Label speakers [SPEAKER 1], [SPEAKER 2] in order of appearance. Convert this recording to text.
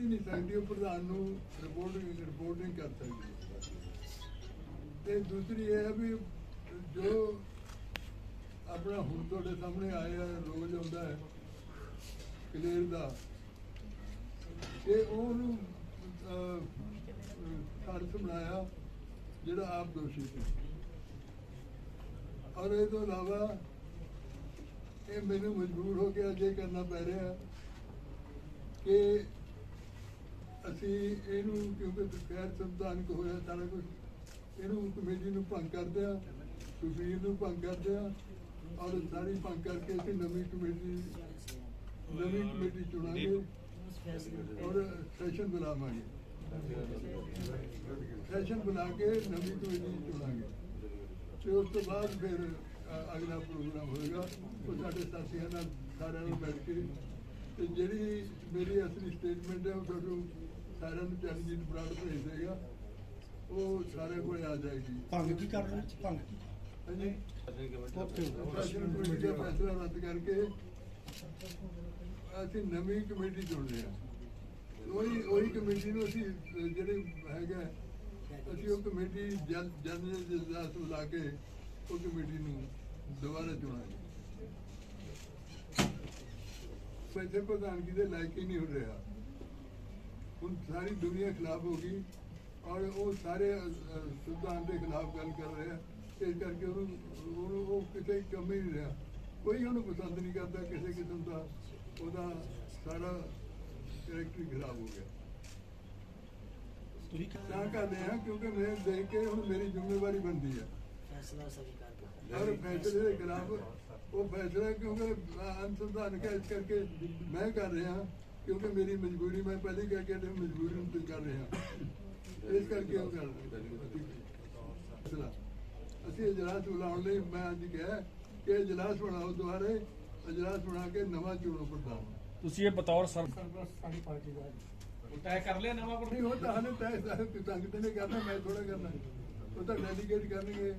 [SPEAKER 1] ਕੀਤੀ ਨਹੀਂ ਸਕਦੀ ਉਹ ਪ੍ਰਧਾਨ ਨੂੰ ਰਿਪੋਰਟ ਰਿਪੋਰਟ ਨਹੀਂ ਕਰ ਸਕਦੀ ਤੇ ਦੂਸਰੀ ਇਹ ਹੈ ਵੀ ਜੋ ਆਪਣਾ ਹੁਣ ਤੁਹਾਡੇ ਸਾਹਮਣੇ ਆਇਆ ਰੋਜ਼ ਆਉਂਦਾ ਹੈ ਕਲੀਅਰ ਦਾ ਇਹ ਉਹਨੂੰ ਕਾਰਜ ਬਣਾਇਆ ਜਿਹੜਾ ਆਪ ਦੋਸ਼ੀ ਸੀ। ਔਰ ਇਹ ਤੋਂ ਇਲਾਵਾ ਇਹ ਮੈਨੂੰ ਮਜਬੂਰ ਹੋ ਕੇ ਅੱਜ ਇਹ ਕਰਨਾ ਪੈ ਰਿਹਾ, ਕਿ ਅਸੀਂ ਇਹਨੂੰ ਕਿਉਂਕਿ ਗੈਰ ਸੰਵਿਧਾਨਕ ਹੋਇਆ ਸਾਰਾ ਕੁਝ ਇਹਨੂੰ ਕਮੇਟੀ ਨੂੰ ਭੰਗ ਕਰਦੇ ਆ ਸੁਪਰੀਮ ਨੂੰ ਭੰਗ ਕਰਦੇ ਆ, ਔਰ ਸਾਰੀ ਭੰਗ ਕਰਕੇ ਅਸੀਂ ਨਵੀਂ ਕਮੇਟੀ ਨਵੀਂ ਕਮੇਟੀ ਚੁਣਾਂਗੇ ਔਰ ਸੈਸ਼ਨ ਬੁਲਾਵਾਂਗੇ। ਸੈਸ਼ਨ ਬੁਲਾ ਕੇ ਨਵੀਂ ਕਮੇਟੀ ਚੁਣਾਂਗੇ। ਤੇ ਉਸ ਤੋਂ ਬਾਅਦ ਫਿਰ ਅਗਲਾ ਪ੍ਰੋਗਰਾਮ ਹੋਏਗਾ, ਉਹ ਸਾਡੇ ਸਾਥੀਆਂ ਨਾਲ ਸਾਰਿਆਂ ਨੂੰ ਬੈਠ ਕੇ, ਤੇ ਜਿਹੜੀ ਮੇਰੀ ਅਸਲੀ ਸਟੇਟਮੈਂਟ ਹੈ, ਉਹ ਤੁਹਾਨੂੰ ਸਾਰਿਆਂ ਨੂੰ ਚਰਨਜੀਤ ਬਰਾੜ ਭੇਜ ਦੇਗਾ ਉਹ ਸਾਰੇ ਕੋਲੇ ਆ ਜਾਏਗੀ।
[SPEAKER 2] ਭੰਗ ਕੀ ਕਰ ਰਹੇ ਭੰਗ ਕੀ?
[SPEAKER 1] ਹਾਂਜੀ। ਕਮੇਟੀ ਦਾ ਫੈਸਲਾ ਰੱਦ ਕਰਕੇ ਅਸੀਂ ਨਵੀਂ ਕਮੇਟੀ ਚੁਣ ਰਹੇ ਹਾਂ। ਉਹੀ ਉਹੀ ਕਮੇਟੀ ਨੂੰ ਅਸੀਂ ਜਿਹੜੇ ਹੈਗਾ ਅਸੀਂ ਉਹ ਕਮੇਟੀ ਜਨ ਜਨਰਲ ਜਜਦਾਸ ਬੁਲਾ ਕੇ ਉਹ ਕਮੇਟੀ ਨੂੰ ਦੁਬਾਰਾ ਚੁਣਾਂਗੇ। ਪੈਸੇ ਪ੍ਰਧਾਨਗੀ ਦੇ ਲਾਇਕ ਹੀ ਨਹੀਂ ਹੋ ਰਿਹਾ। ਹੁਣ ਸਾਰੀ ਦੁਨੀਆ ਖਿਲਾਫ ਹੋ ਗਈ ਔਰ ਉਹ ਸਾਰੇ ਸੰਵਿਧਾਨ ਦੇ ਖਿਲਾਫ ਗੱਲ ਕਰ ਰਹੇ ਆ। ਇਸ ਕਰਕੇ ਉਹਨੂੰ ਉਹਨੂੰ ਉਹ ਕਿਤੇ ਕੰਮ ਹੀ ਨਹੀਂ ਰਿਹਾ। ਕੋਈ ਉਹਨੂੰ ਪਸੰਦ ਨਹੀਂ ਕਰਦਾ ਕਿਸੇ ਕਿਸਮ ਦਾ। ਉਹਦਾ ਸਾਰਾ ਕਰੈਕਟਰ ਖਰਾਬ ਹੋ ਗਿਆ।
[SPEAKER 2] ਤੁਸੀਂ
[SPEAKER 1] ਤਾਂ ਕਰਦੇ ਆ ਕਿਉਂਕਿ ਮੈਂ ਦੇਖ ਕੇ ਹੁਣ ਮੇਰੀ ਜ਼ਿੰਮੇਵਾਰੀ ਬਣਦੀ ਹੈ
[SPEAKER 3] ਫੈਸਲਾ ਸਵੀਕਾਰ ਕਰ
[SPEAKER 1] ਔਰ ਫੈਸਲੇ ਦੇ ਖਿਲਾਫ ਉਹ ਫੈਸਲਾ ਕਿਉਂਕਿ ਅਨਸੰਧਾਨ ਕੇ ਇਸ ਕਰਕੇ ਮੈਂ ਕਰ ਰਿਹਾ। ਕਿਉਂਕਿ ਮੇਰੀ ਮਜਬੂਰੀ ਮੈਂ ਪਹਿਲੇ ਕਹਿ ਕੇ ਤੇ ਮਜਬੂਰੀ ਨੂੰ ਤੇ ਕਰ ਰਿਹਾ ਇਸ ਕਰਕੇ ਉਹ ਕਰ ਫੈਸਲਾ ਅਸੀਂ ਇਜਲਾਸ ਬੁਲਾਉਣ ਲਈ ਮੈਂ ਅੱਜ ਕਿਹਾ ਕਿ ਇਜਲਾਸ ਬਣਾਓ ਦੁਬਾਰੇ ਇਜਲਾਸ ਬਣਾ ਕੇ ਨਵਾਂ ਚੁਣੋ ਪ੍ਰਧਾਨ।
[SPEAKER 4] ਤੁਸੀਂ ਇਹ ਬਤੌਰ ਸਰ
[SPEAKER 2] ਸਾਡੀ ਪਾਰਟੀ ਦਾ
[SPEAKER 4] ਤੈਅ ਕਰ ਲਿਆ ਨਵਾਂ
[SPEAKER 1] ਨਹੀਂ ਉਹ ਤਾਂ ਹਲੇ ਤੈਅ ਸਾਰੇ ਸੰਗਤ ਨੇ ਕਰਨਾ ਮੈਂ ਥੋੜਾ ਕਰਨਾ। ਉਹ ਤਾਂ ਡੈਲੀਗੇਟ ਕਰਨਗੇ।